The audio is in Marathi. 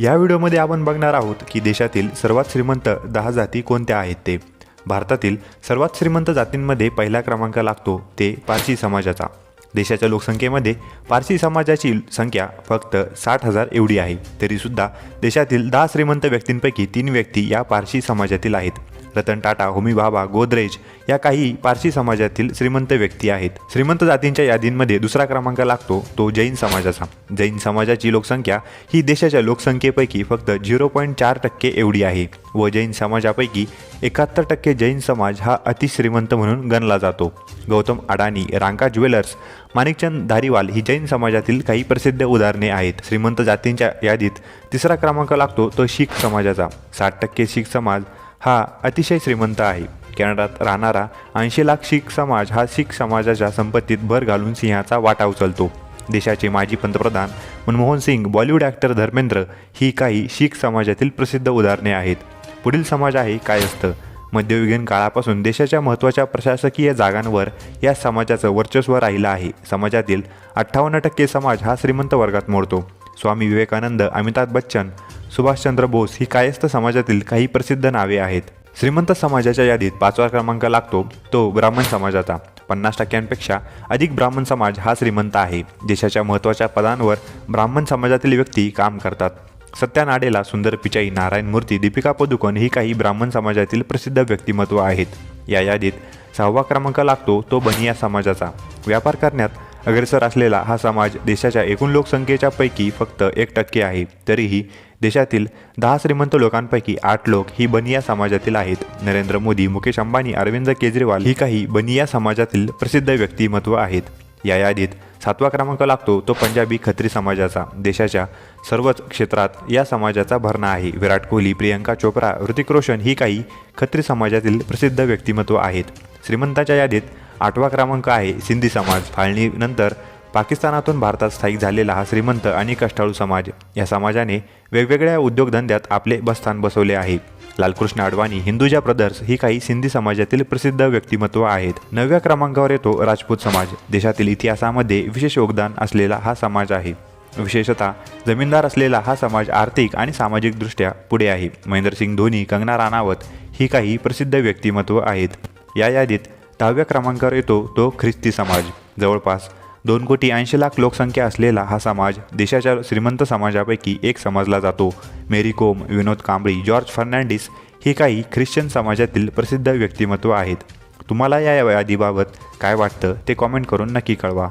या व्हिडिओमध्ये आपण बघणार आहोत की देशातील सर्वात श्रीमंत दहा जाती कोणत्या आहेत ते? भारतातील सर्वात श्रीमंत जातींमध्ये पहिला क्रमांक लागतो ते पारसी समाजाचा. देशाच्या लोकसंख्येमध्ये पारसी समाजाची संख्या फक्त साठ हजार एवढी आहे. तरीसुद्धा देशातील दहा श्रीमंत व्यक्तींपैकी तीन व्यक्ती या पारसी समाजातील आहेत. रतन टाटा होमी भाभा गोदरेज या काही पारसी समाजातील श्रीमंत व्यक्ती आहेत. श्रीमंत जातींच्या यादींमध्ये दुसरा क्रमांक लागतो तो जैन समाजाचा. जैन समाजाची लोकसंख्या ही देशाच्या लोकसंख्येपैकी फक्त झिरो पॉईंट चार टक्के एवढी आहे व जैन समाजापैकी एकाहत्तर टक्के जैन समाज हा अतिश्रीमंत म्हणून गणला जातो. गौतम अडाणी रांका ज्वेलर्स माणिकचंद धारीवाल ही जैन समाजातील काही प्रसिद्ध उदाहरणे आहेत. श्रीमंत जातींच्या यादीत तिसरा क्रमांक लागतो तो शीख समाजाचा. साठ टक्के शीख समाज हा अतिशय श्रीमंत आहे. कॅनडात राहणारा ऐंशी लाख शीख समाज हा शीख समाजाच्या संपत्तीत भर घालून सिंहाचा वाटा उचलतो. देशाचे माजी पंतप्रधान मनमोहन सिंग बॉलिवूड ॲक्टर धर्मेंद्र ही काही शीख समाजातील प्रसिद्ध उदाहरणे आहेत. पुढील समाज आहे कायस्थ. मध्ययुगीन काळापासून देशाच्या महत्त्वाच्या प्रशासकीय जागांवर या समाजाचं वर्चस्व राहिलं आहे. समाजातील अठ्ठावन्न टक्के समाज हा श्रीमंत वर्गात मोडतो. स्वामी विवेकानंद अमिताभ बच्चन सुभाषचंद्र बोस ही कायस्थ समाजातील काही प्रसिद्ध नावे आहेत. श्रीमंत समाजाच्या यादीत पाचवा क्रमांक लागतो तो ब्राह्मण समाजाचा. पन्नास टक्क्यांपेक्षा अधिक ब्राह्मण समाज हा श्रीमंत आहे. देशाच्या महत्त्वाच्या पदांवर ब्राह्मण समाजातील व्यक्ती काम करतात. सत्या नाडेला सुंदर पिचाई नारायण मूर्ती दीपिका पदुकोण ही काही ब्राह्मण समाजातील प्रसिद्ध व्यक्तिमत्व आहेत. या यादीत सहावा क्रमांक लागतो तो बनिया समाजाचा. व्यापार करण्यात अग्रेसर असलेला हा समाज देशाच्या एकूण लोकसंख्येच्या पैकी फक्त एक टक्के आहे. तरीही देशातील दहा श्रीमंत लोकांपैकी आठ लोक ही बनिया समाजातील आहेत. नरेंद्र मोदी मुकेश अंबानी अरविंद केजरीवाल ही काही बनिया समाजातील प्रसिद्ध व्यक्तिमत्व आहेत. या यादीत सातवा क्रमांक लागतो तो पंजाबी खत्री समाजाचा. देशाच्या सर्वच क्षेत्रात या समाजाचा भरणा आहे. विराट कोहली प्रियंका चोप्रा ऋतिक रोशन ही काही खत्री समाजातील प्रसिद्ध व्यक्तिमत्व आहेत. श्रीमंताच्या यादीत आठवा क्रमांक आहे सिंधी समाज. फाळणीनंतर पाकिस्तानातून भारतात स्थायिक झालेला हा श्रीमंत आणि कष्टाळू समाज. या समाजाने वेगवेगळ्या उद्योगधंद्यात आपले बस्थान बसवले आहे. लालकृष्ण अडवाणी हिंदुजा ब्रदर्स ही काही सिंधी समाजातील प्रसिद्ध व्यक्तिमत्व आहेत. नवव्या क्रमांकावर येतो राजपूत समाज. देशातील इतिहासामध्ये विशेष योगदान असलेला हा समाज आहे. विशेषतः जमीनदार असलेला हा समाज आर्थिक आणि सामाजिकदृष्ट्या पुढे आहे. महेंद्रसिंग धोनी कंगना राणावत ही काही प्रसिद्ध व्यक्तिमत्व आहेत. या यादीत दहाव्या क्रमांकावर येतो तो ख्रिस्ती समाज. जवळपास दोन कोटी ऐंशी लाख लोकसंख्या असलेला हा समाज देशाच्या श्रीमंत समाजापैकी एक समजला जातो. मेरी कोम विनोद कांबळी जॉर्ज फर्नांडिस ही काही ख्रिश्चन समाजातील प्रसिद्ध व्यक्तिमत्व आहेत. तुम्हाला या यादीबाबत काय वाटतं ते कॉमेंट करून नक्की कळवा.